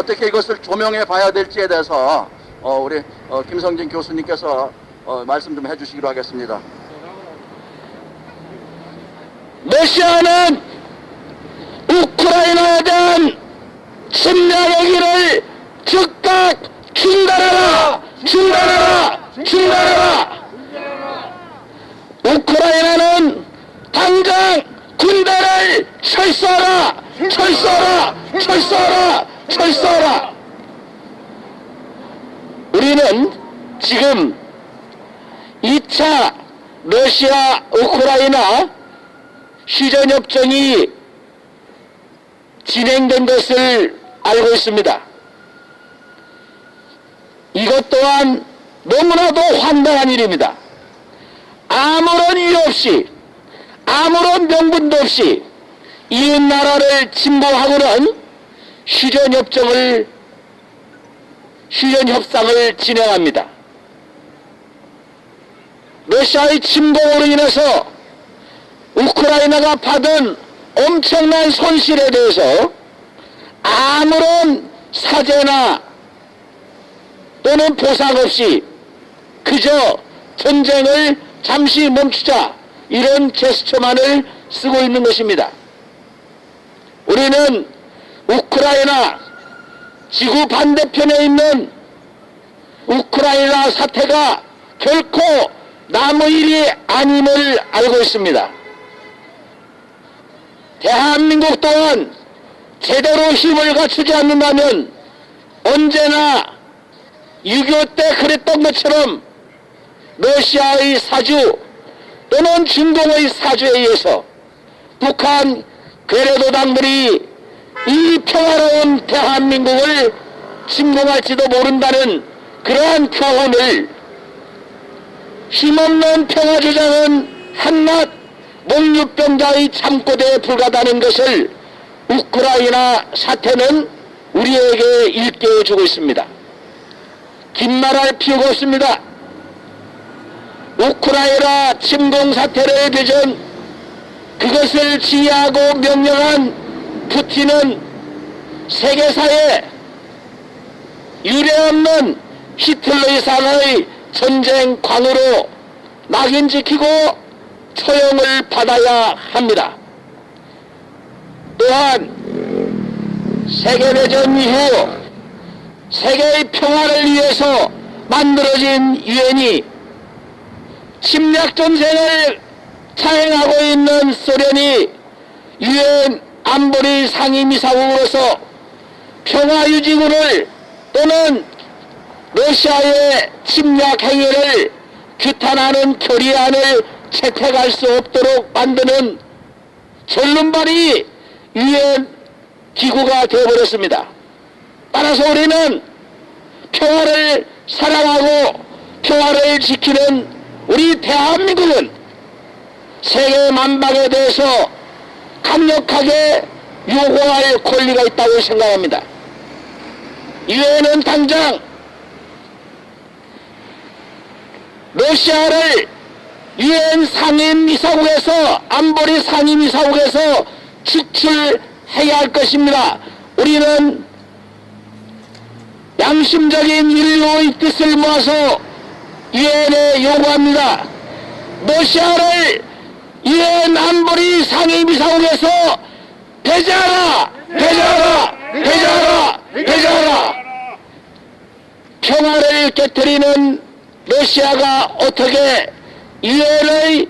어떻게 이것을 조명해 봐야 될지에 대해서 어, 우리 어, 김성진 교수님께서 어, 말씀 좀 해주시기로 하겠습니다. 러시아는 우크라이나에 대한 침략 행위를 즉각 중단하라! 중단하라! 중단하라! 우크라이나는 당장 군대를 철수하라! 철수하라! 철수하라! 철수하라! 우리는 지금 2차 러시아 우크라이나 휴전협정이 진행된 것을 알고 있습니다. 이것 또한 너무나도 황당한 일입니다. 아무런 이유 없이 아무런 명분도 없이 이웃 나라를 침범하고는 휴전협정을 휴전협상을 진행합니다. 러시아의 침공으로 인해서 우크라이나가 받은 엄청난 손실에 대해서 아무런 사죄나 또는 보상 없이 그저 전쟁을 잠시 멈추자 이런 제스처만을 쓰고 있는 것입니다. 우리는 우크라이나 지구 반대편에 있는 우크라이나 사태가 결코 남의 일이 아님을 알고 있습니다. 대한민국 또한 제대로 힘을 갖추지 않는다면 언제나 6.25 때 그랬던 것처럼 러시아의 사주 또는 중공의 사주에 의해서 북한 괴뢰도당들이 이 평화로운 대한민국을 침공할지도 모른다는 그러한 교훈을 힘없는 평화주장은 한낱 목육병자의 참고대에 불과하다는 것을 우크라이나 사태는 우리에게 일깨워주고 있습니다. 긴 말할 필요가 없습니다. 우크라이나 침공 사태를 빚은 그것을 지휘하고 명령한 푸틴은 세계사에 유례없는 히틀러 이상의 전쟁 광으로 낙인 지키고 처형을 받아야 합니다. 또한 세계대전 이후 세계의 평화를 위해서 만들어진 유엔이 침략 전쟁을 차행하고 있는 소련이 유엔 안보리 상임이사국으로서 평화유지군을 또는 러시아의 침략 행위를 규탄하는 결의안을 채택할 수 없도록 만드는 전륜발이 유엔 기구가 되어버렸습니다. 따라서 우리는 평화를 사랑하고 평화를 지키는 우리 대한민국은 세계 만방에 대해서 강력하게 요구할 권리가 있다고 생각합니다. 유엔은 당장 러시아를 유엔 상임이사국에서 안보리 상임이사국에서 축출해야 할 것입니다. 우리는 양심적인 인류의 뜻을 모아서 유엔에 요구합니다. 러시아를 유엔 안보리 상임이사국에서 배제하라! 배제하라! 배제하라! 배제하라! 평화를 깨뜨리는 러시아가 어떻게 유엔의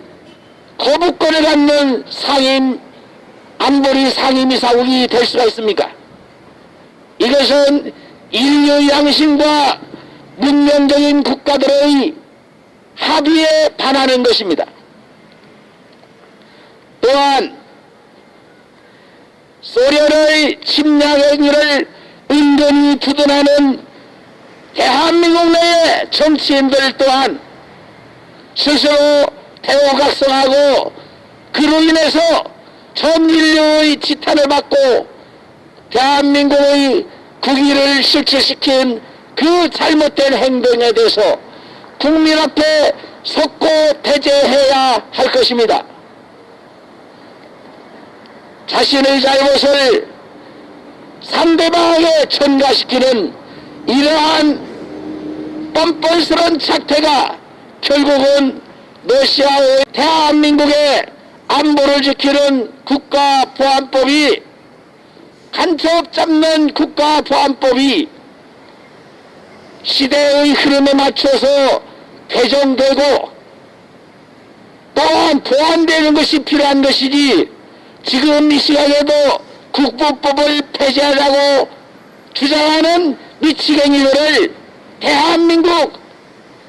거부권을 갖는 상임 안보리 상임이사국이 될 수가 있습니까? 이것은 인류 양심과 문명적인 국가들의 합의에 반하는 것입니다. 또한 소련의 침략 행위를 은근히 두둔하는 대한민국 내의 정치인들 또한 스스로 대우각성하고 그로 인해서 전 인류의 지탄을 받고 대한민국의 국위를 실추시킨 그 잘못된 행동에 대해서 국민 앞에 섰고 대제해야 할 것입니다. 자신의 잘못을 상대방에 전가시키는 이러한 뻔뻔스러운 작태가 결국은 러시아의 대한민국의 안보를 지키는 국가보안법이 간첩 잡는 국가보안법이 시대의 흐름에 맞춰서 개정되고 또한 보완되는 것이 필요한 것이지 지금 이 시각에도 국부법을 폐지하자고 주장하는 미치갱이들을 대한민국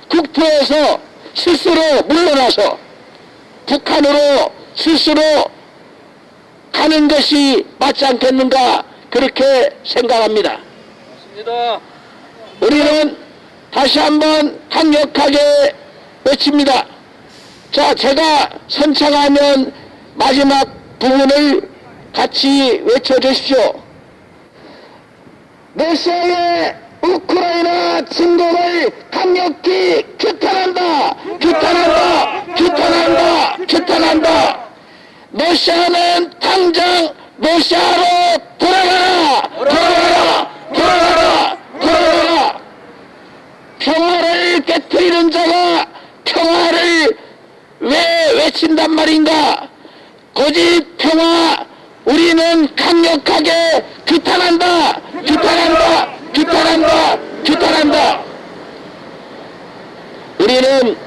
국토에서 스스로 물러나서 북한으로 스스로 가는 것이 맞지 않겠는가 그렇게 생각합니다. 맞습니다. 우리는 다시 한번 강력하게 외칩니다. 자, 제가 선창하면 마지막 부분을 같이 외쳐주십시오. 러시아의 우크라이나 침공을 강력히 규탄한다! 규탄한다! 규탄한다! 규탄한다! 러시아는 당장 러시아로 돌아가라! 돌아가라! 돌아가라! 돌아가라! 평화를 깨뜨리는 자가 평화를 왜 외친단 말인가? 고집 평화 우리는 강력하게 규탄한다! 규탄한다! 규탄한다! 규탄한다! 우리는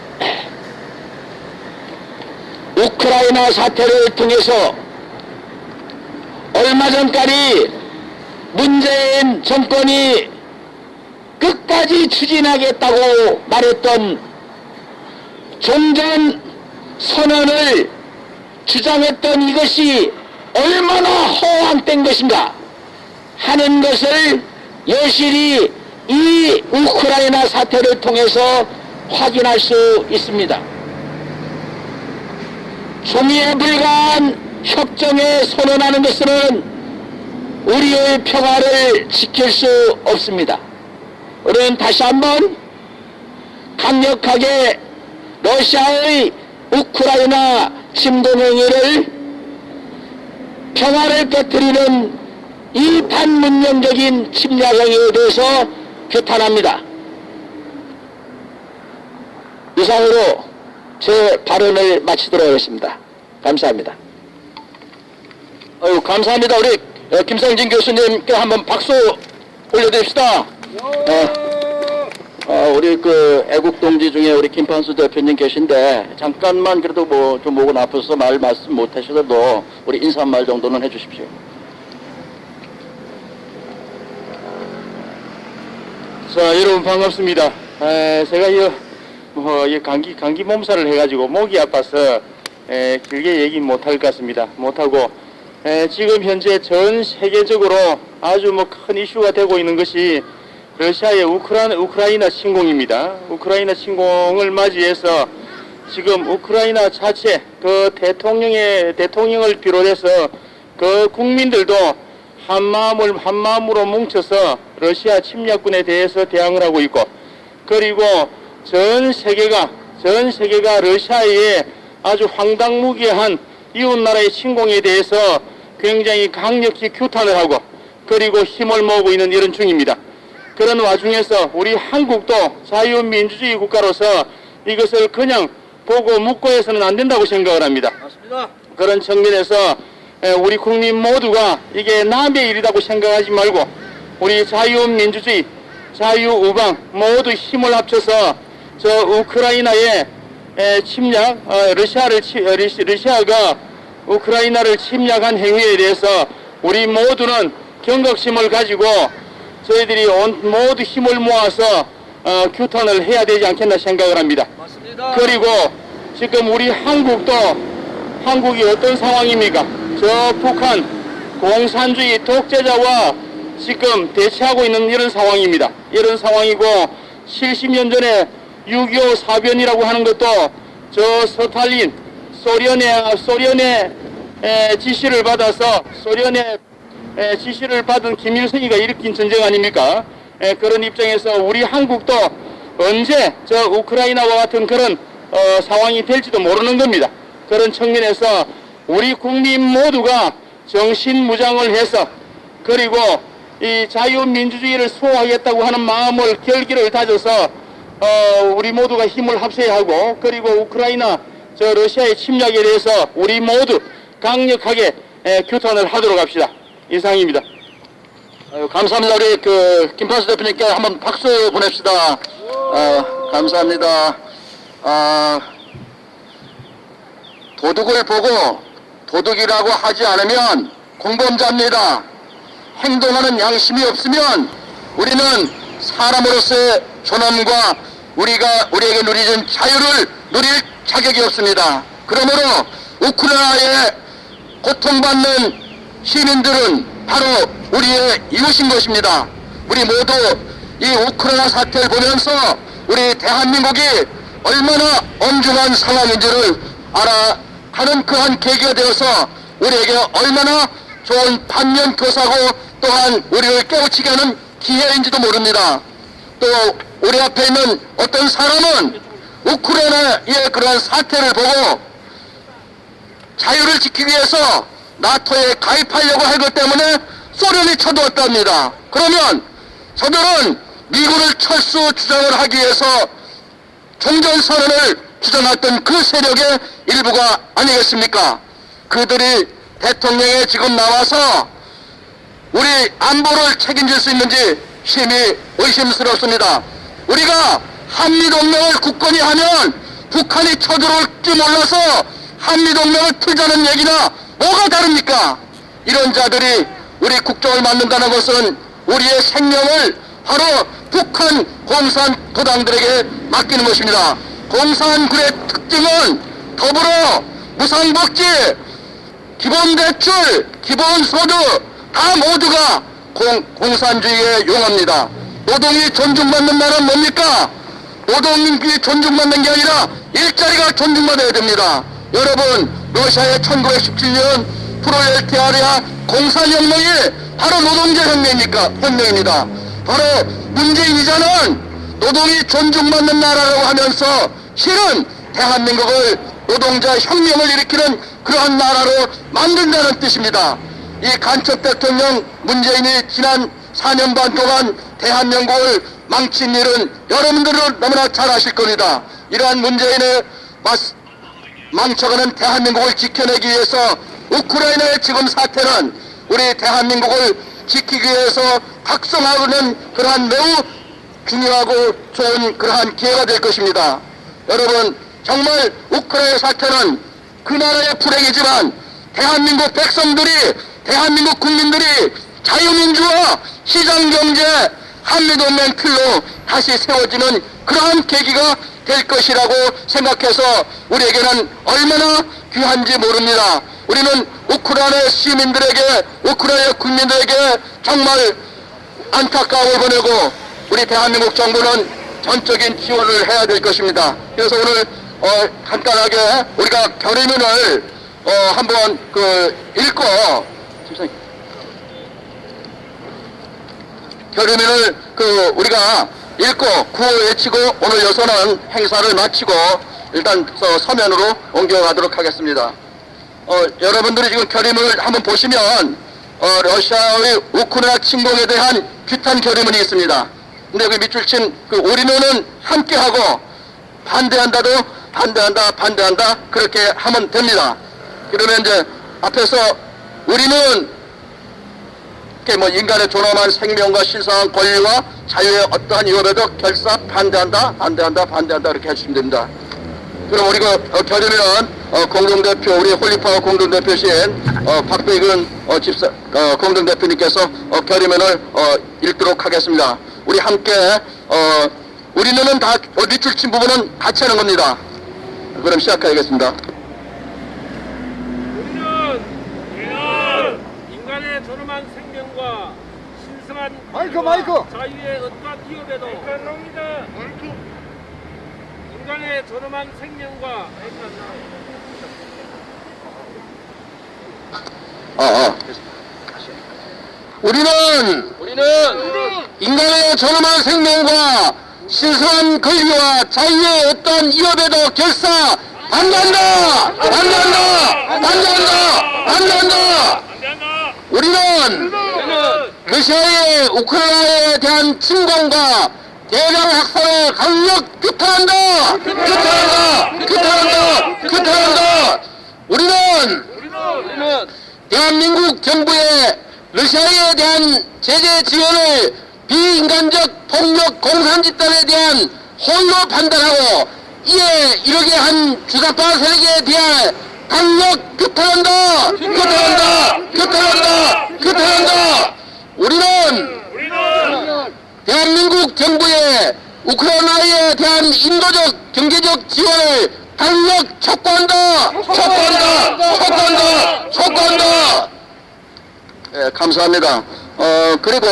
우크라이나 사태를 통해서 얼마 전까지 문재인 정권이 끝까지 추진하겠다고 말했던 종전 선언을 주장했던 이것이 얼마나 허황된 것인가 하는 것을 여실히 이 우크라이나 사태를 통해서 확인할 수 있습니다. 종이에 불과한 협정에 선언하는 것은 우리의 평화를 지킬 수 없습니다. 우리는 다시 한번 강력하게 러시아의 우크라이나 행위를 평화를 깨뜨리는 이 반문명적인 침략 행위에 대해서 규탄합니다. 이상으로 제 발언을 마치도록 하겠습니다. 감사합니다. 아유, 감사합니다. 우리 어, 김상진 교수님께 한번 박수 올려드립시다. 어, 어, 우리 그 애국 동지 중에 우리 김판수 대표님 계신데 잠깐만 그래도 뭐 좀 목은 아파서 말 말씀 못 하셔도 우리 인사 한말 정도는 해주십시오. 자, 여러분 반갑습니다. 에, 제가 이, 뭐, 이 감기, 감기 몸살을 해가지고 목이 아파서 에, 길게 얘기 못할 것 같습니다. 못하고 에, 지금 현재 전 세계적으로 아주 뭐 큰 이슈가 되고 있는 것이 러시아의 우크라, 우크라이나 침공입니다. 우크라이나 침공을 맞이해서 지금 우크라이나 자체 그 대통령의 대통령을 비롯해서 그 국민들도 한 마음을 한 마음으로 뭉쳐서 러시아 침략군에 대해서 대항을 하고 있고 그리고 전 세계가 전 세계가 러시아의 아주 황당무계한 이웃 나라의 침공에 대해서 굉장히 강력히 규탄을 하고 그리고 힘을 모으고 있는 이런 중입니다. 그런 와중에서 우리 한국도 자유민주주의 국가로서 이것을 그냥 보고 묻고 해서는 안 된다고 생각을 합니다. 맞습니다. 그런 측면에서 에, 우리 국민 모두가 이게 남의 일이라고 생각하지 말고 우리 자유민주주의, 자유우방 모두 힘을 합쳐서 저 우크라이나의 에, 침략, 어, 러시아를 치, 어, 러시- 러시아가 우크라이나를 침략한 행위에 대해서 우리 모두는 경각심을 가지고 저희들이 온, 모두 힘을 모아서 어, 규탄을 해야 되지 않겠나 생각을 합니다. 맞습니다. 그리고 지금 우리 한국도 한국이 어떤 상황입니까? 저 북한 공산주의 독재자와 지금 대치하고 있는 이런 상황입니다. 이런 상황이고 70년 전에 6.25 사변이라고 하는 것도 저 스탈린 소련의 소련의 에, 지시를 받아서 소련의 에, 지시를 받은 김일성이가 일으킨 전쟁 아닙니까? 에, 그런 입장에서 우리 한국도 언제 저 우크라이나와 같은 그런 어, 상황이 될지도 모르는 겁니다. 그런 측면에서 우리 국민 모두가 정신무장을 해서 그리고 이 자유민주주의를 수호하겠다고 하는 마음을 결기를 다져서 어, 우리 모두가 힘을 합쳐야 하고 그리고 우크라이나 저 러시아의 침략에 대해서 우리 모두 강력하게 에, 규탄을 하도록 합시다. 이상입니다. 아유, 감사합니다. 우리 그 김판수 대표님께 한번 박수 보냅시다. 아, 감사합니다. 아, 도둑을 보고 도둑이라고 하지 않으면 공범자입니다. 행동하는 양심이 없으면 우리는 사람으로서의 존엄과 우리가 우리에게 누리는 자유를 누릴 자격이 없습니다. 그러므로 우크라이나에 고통받는 시민들은 바로 우리의 이웃인 것입니다. 우리 모두 이 우크라이나 사태를 보면서 우리 대한민국이 얼마나 엄중한 상황인지를 알아가는 그한 계기가 되어서 우리에게 얼마나 좋은 반면 교사고 또한 우리를 깨우치게 하는 기회인지도 모릅니다. 또 우리 앞에 있는 어떤 사람은 우크라이나의 그러한 사태를 보고 자유를 지키기 위해서 나토에 가입하려고 한것 때문에 소련이 쳐들었답니다. 그러면 저들은 미국을 철수 주장을 하기 위해서 종전선언을 주장했던 그 세력의 일부가 아니겠습니까? 그들이 대통령에 지금 나와서 우리 안보를 책임질 수 있는지 심히 의심스럽습니다. 우리가 한미동맹을 굳건히 하면 북한이 쳐들어올 줄 몰라서 한미동맹을 풀자는 얘기나 뭐가 다릅니까? 이런 자들이 우리 국정을 만든다는 것은 우리의 생명을 바로 북한 공산 도당들에게 맡기는 것입니다. 공산군의 특징은 더불어 무상복지, 기본대출, 기본소득 다 모두가 공, 공산주의의 용어입니다. 노동이 존중받는 나라는 뭡니까? 노동이 존중받는 게 아니라 일자리가 존중받아야 됩니다. 여러분, 러시아의 1917년 프로레타리아 공산혁명이 바로 노동자 혁명입니까? 혁명입니다. 바로 문재인 이자는 노동이 존중받는 나라라고 하면서 실은 대한민국을 노동자 혁명을 일으키는 그러한 나라로 만든다는 뜻입니다. 이 간첩 대통령 문재인이 지난 4년 반 동안 대한민국을 망친 일은 여러분들은 너무나 잘 아실 겁니다. 이러한 문재인의 망쳐가는 대한민국을 지켜내기 위해서 우크라이나의 지금 사태는 우리 대한민국을 지키기 위해서 각성하는 그러한 매우 중요하고 좋은 그러한 기회가 될 것입니다. 여러분 정말 우크라이나 사태는 그 나라의 불행이지만 대한민국 백성들이 대한민국 국민들이 자유민주화 시장경제 한미동맹 틀로 다시 세워지는 그러한 계기가 될 것이라고 생각해서 우리에게는 얼마나 귀한지 모릅니다. 우리는 우크라이나 시민들에게 우크라이나 국민들에게 정말 안타까움을 보내고 우리 대한민국 정부는 전적인 지원을 해야 될 것입니다. 그래서 오늘 어, 간단하게 우리가 결의문을 어, 한번 그 읽고. 결의문을 그 우리가 읽고 구호 외치고 오늘 여서는 행사를 마치고 일단 서, 서면으로 옮겨가도록 하겠습니다. 어, 여러분들이 지금 결의문을 한번 보시면 어, 러시아의 우크라이나 침공에 대한 규탄 결의문이 있습니다. 근데 그 밑줄 친그 우리는 함께하고 반대한다도 반대한다 반대한다 그렇게 하면 됩니다. 그러면 이제 앞에서 우리는 이렇게 뭐 인간의 존엄한 생명과 신성한 권리와 자유의 어떠한 위협에도 결사 반대한다 반대한다 반대한다 이렇게 해주시면 됩니다. 그럼 우리 가 어, 결의는 어, 공동대표 우리 홀리파워 공동대표신 어, 박배근 어, 집사 어, 공동대표님께서 어, 결의문을 어, 읽도록 하겠습니다. 우리 함께 어, 우리는 다 어, 밑줄 친 부분은 같이 하는 겁니다. 그럼 시작하겠습니다. 우리는 우리는 인간의 존엄한 생명과 신성한 마이크, 마이크. 자유의 어떠한 위협에도 인간의 존엄한 생명과 어, 어. 우리는 우리는 인간의 존엄한 생명과 신성한 권리와 자유의 어떤 위협에도 결사 반대한다! 반대한다! 반대한다! 반대한다! 우리는 러시아의 우크라이나에 대한 침공과 대량 학살을 강력 규탄한다! 규탄한다! 규탄한다! 규탄한다! 우리는 대한민국 정부의 러시아에 대한 제재 지원을 비인간적 폭력 공산 집단에 대한 홀로 판단하고 이에 이르게 한 주사파 세력에 대해 강력 규탄한다! 규탄한다! 규탄한다! 규탄한다! 우리는 대한민국 정부의 우크라이나에 대한 인도적 경제적 지원을 강력 촉구한다! 촉구한다! 촉구한다! 촉구한다! 예, 감사합니다. 어, 그리고,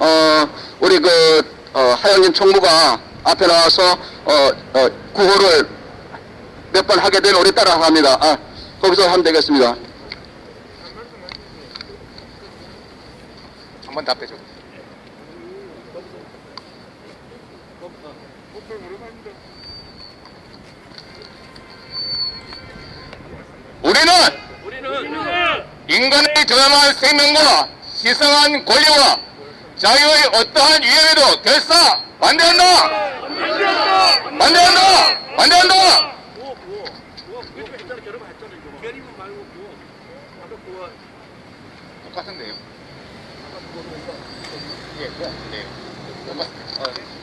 어, 우리 그, 어, 하영진 총무가 앞에 나와서, 어, 어, 구호를 몇 번 하게 된 우리 따라 합니다. 아, 거기서 하면 되겠습니다. 한번 답해줘. 우리는 우리는 인간의 저렴한 생명과 시성한 권리와 자유의 어떠한 위협에도 결사 반대한다. 반대한다. 반대한다. 구호 그거 좀 했잖아 여러 번 했잖아 이거 결의문 말고 구호 아까 구호 똑같은데요. 예, 네.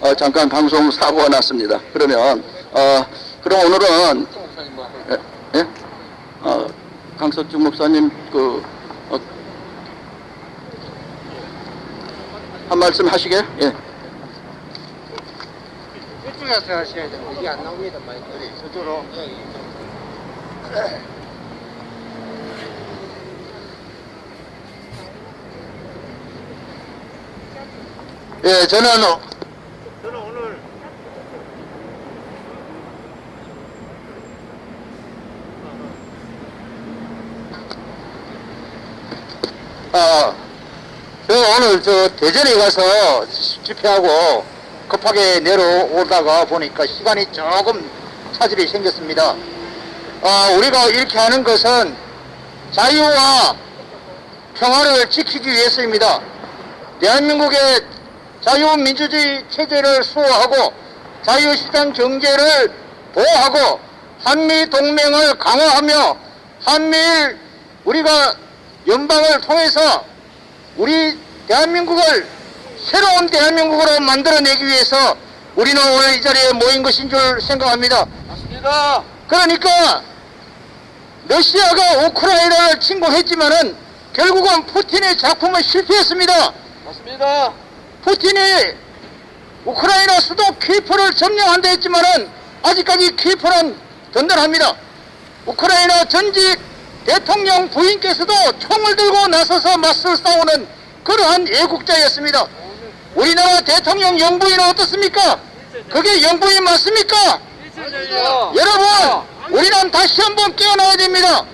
어, 잠깐 방송 사고가 났습니다. 그러면 어, 그럼 오늘은 예, 예? 어, 강석중 목사님 그 어, 한 말씀 하시게? 예. 이쪽에서 하셔야 돼요. 이게 안 나옵니다. 마이크들이 저쪽으로. 예, 저는 어, 저는 오늘 아, 저 오늘 저 대전에 가서 집회하고 급하게 내려오다가 보니까 시간이 조금 차질이 생겼습니다. 아, 우리가 이렇게 하는 것은 자유와 평화를 지키기 위해서입니다. 대한민국의 자유민주주의 체제를 수호하고 자유시장 경제를 보호하고 한미 동맹을 강화하며 한미일 우리가 연방을 통해서 우리 대한민국을 새로운 대한민국으로 만들어내기 위해서 우리는 오늘 이 자리에 모인 것인 줄 생각합니다. 맞습니다. 그러니까 러시아가 우크라이나를 침공했지만은 결국은 푸틴의 작품은 실패했습니다. 맞습니다. 푸틴이 우크라이나 수도 키프를 점령한다 했지만은 아직까지 키프는 든든합니다. 우크라이나 전직 대통령 부인께서도 총을 들고 나서서 맞서 싸우는 그러한 애국자였습니다. 우리나라 대통령 영부인은 어떻습니까? 그게 영부인 맞습니까? 여러분, 우리는 다시 한번 깨어나야 됩니다.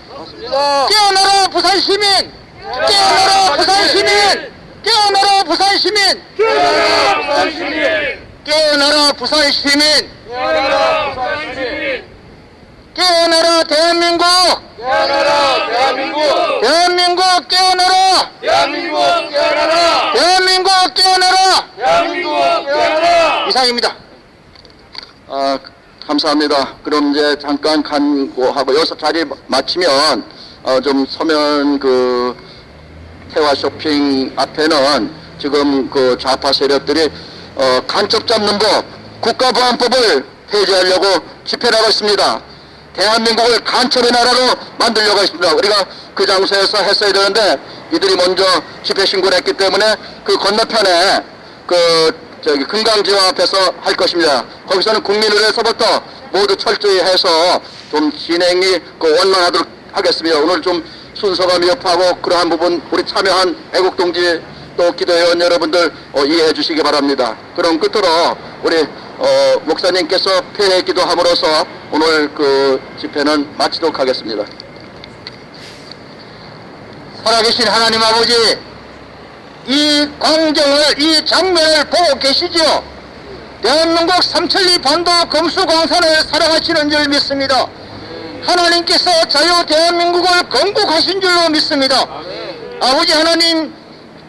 깨어나라 부산 시민! 깨어나라 부산 시민! 깨어나라 부산 시민! 깨어나라 부산 시민! 깨어나라 대한민국! 대한민국 깨어나라! 대한민국 깨어나라! 이상입니다. 아, 감사합니다. 그럼 이제 잠깐 간고하고 여기서 자리 마치면 어, 좀 서면 그 태화 쇼핑 앞에는 지금 그 좌파 세력들이 어, 간첩 잡는 법, 국가보안법을 폐지하려고 집회를 하고 있습니다. 대한민국을 간첩의 나라로 만들려고 했습니다. 우리가 그 장소에서 했어야 되는데 이들이 먼저 집회 신고를 했기 때문에 그 건너편에 그 저기 금강지화 앞에서 할 것입니다. 거기서는 국민의회에서부터 모두 철저히 해서 좀 진행이 그 원만하도록 하겠습니다. 오늘 좀 순서가 미흡하고 그러한 부분 우리 참여한 애국 동지 또 기도회원 여러분들 어, 이해해 주시기 바랍니다. 그럼 끝으로 우리 어, 목사님께서 폐회 기도함으로써 오늘 그 집회는 마치도록 하겠습니다. 살아계신 하나님 아버지 이 광경을 이 장면을 보고 계시지요. 대한민국 삼천리 반도 금수광산을 사랑하시는 줄 믿습니다. 하나님께서 자유 대한민국을 건국하신 줄로 믿습니다. 아버지 하나님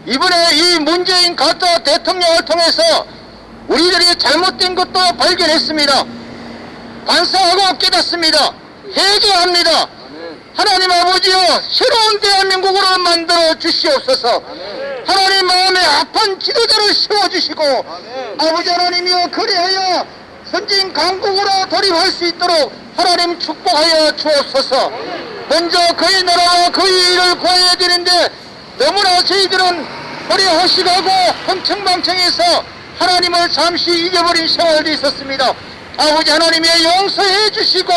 이번에 이 문재인 가짜 대통령을 통해서 우리들이 잘못된 것도 발견했습니다. 반성하고 깨닫습니다. 회개합니다. 하나님 아버지여 새로운 대한민국으로 만들어 주시옵소서. 하나님 마음에 아픈 지도자를 세워주시고 아버지 하나님이여 그리하여 선진 강국으로 돌입할 수 있도록 하나님 축복하여 주옵소서. 먼저 그의 나라와 그의 일을 구해야 되는데 너무나 저희들은 허리 허식하고 흥청망청해서 하나님을 잠시 잊어버린 생활도 있었습니다. 아버지 하나님의 용서해 주시고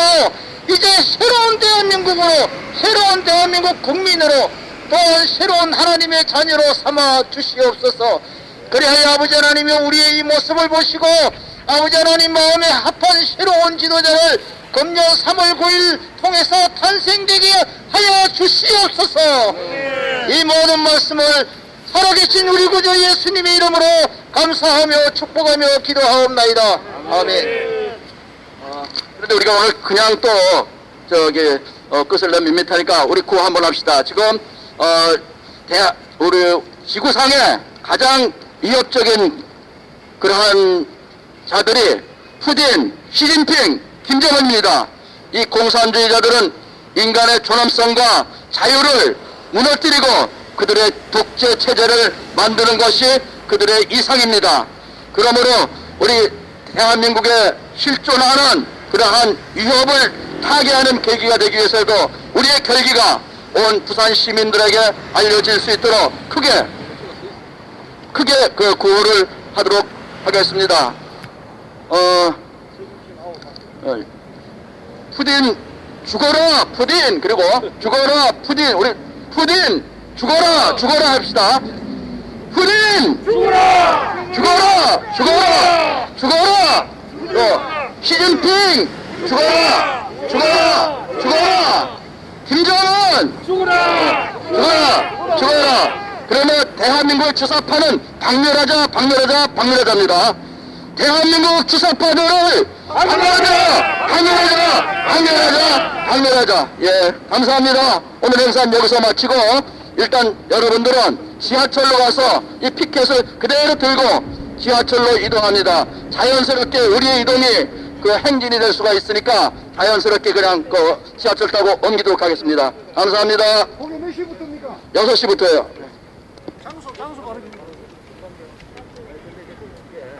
이제 새로운 대한민국으로 새로운 대한민국 국민으로 또한 새로운 하나님의 자녀로 삼아 주시옵소서. 그리하여 아버지 하나님이 우리의 이 모습을 보시고 아버지 하나님 마음에 합한 새로운 지도자를 금년 3월 9일 통해서 탄생되게 하여 주시옵소서. 이 모든 말씀을 살아계신 우리 구주 예수님의 이름으로 감사하며 축복하며 기도하옵나이다. 아멘. 그런데 우리가 오늘 그냥 또 저기 어, 끝을 너무 밋밋하니까 우리 구호 한번 합시다. 지금 어, 대 우리 지구상에 가장 위협적인 그러한 자들이 푸딘, 시진핑, 김정은입니다. 이 공산주의자들은 인간의 존엄성과 자유를 무너뜨리고 그들의 독재 체제를 만드는 것이 그들의 이상입니다. 그러므로 우리 대한민국에 실존하는 그러한 위협을 타개하는 계기가 되기 위해서도 우리의 결기가 온 부산 시민들에게 알려질 수 있도록 크게 크게 그 구호를 하도록 하겠습니다. 어, 어, 푸딘 죽어라 푸딘! 그리고 죽어라 푸딘! 우리 푸딘 죽어라 죽어라 합시다. 푸딘! 죽어라! 죽어라 죽어라 죽어라! 또 시진핑! 죽어라! 죽어라! 죽어라 김정은! 죽어라! 죽어라 죽어라 그러면 대한민국을 주사파는 박멸하자 박멸하자 박멸하자입니다. 대한민국 주사파들을 박멸하자 박멸하자 박멸하자 박멸하자. 예 감사합니다. 오늘 행사는 여기서 마치고 일단 여러분들은 지하철로 가서 이 피켓을 그대로 들고 지하철로 이동합니다. 자연스럽게 우리의 이동이 그 행진이 될 수가 있으니까 자연스럽게 그냥 그 지하철 타고 옮기도록 하겠습니다. 감사합니다. 거기 몇 시부터입니까? 6시부터요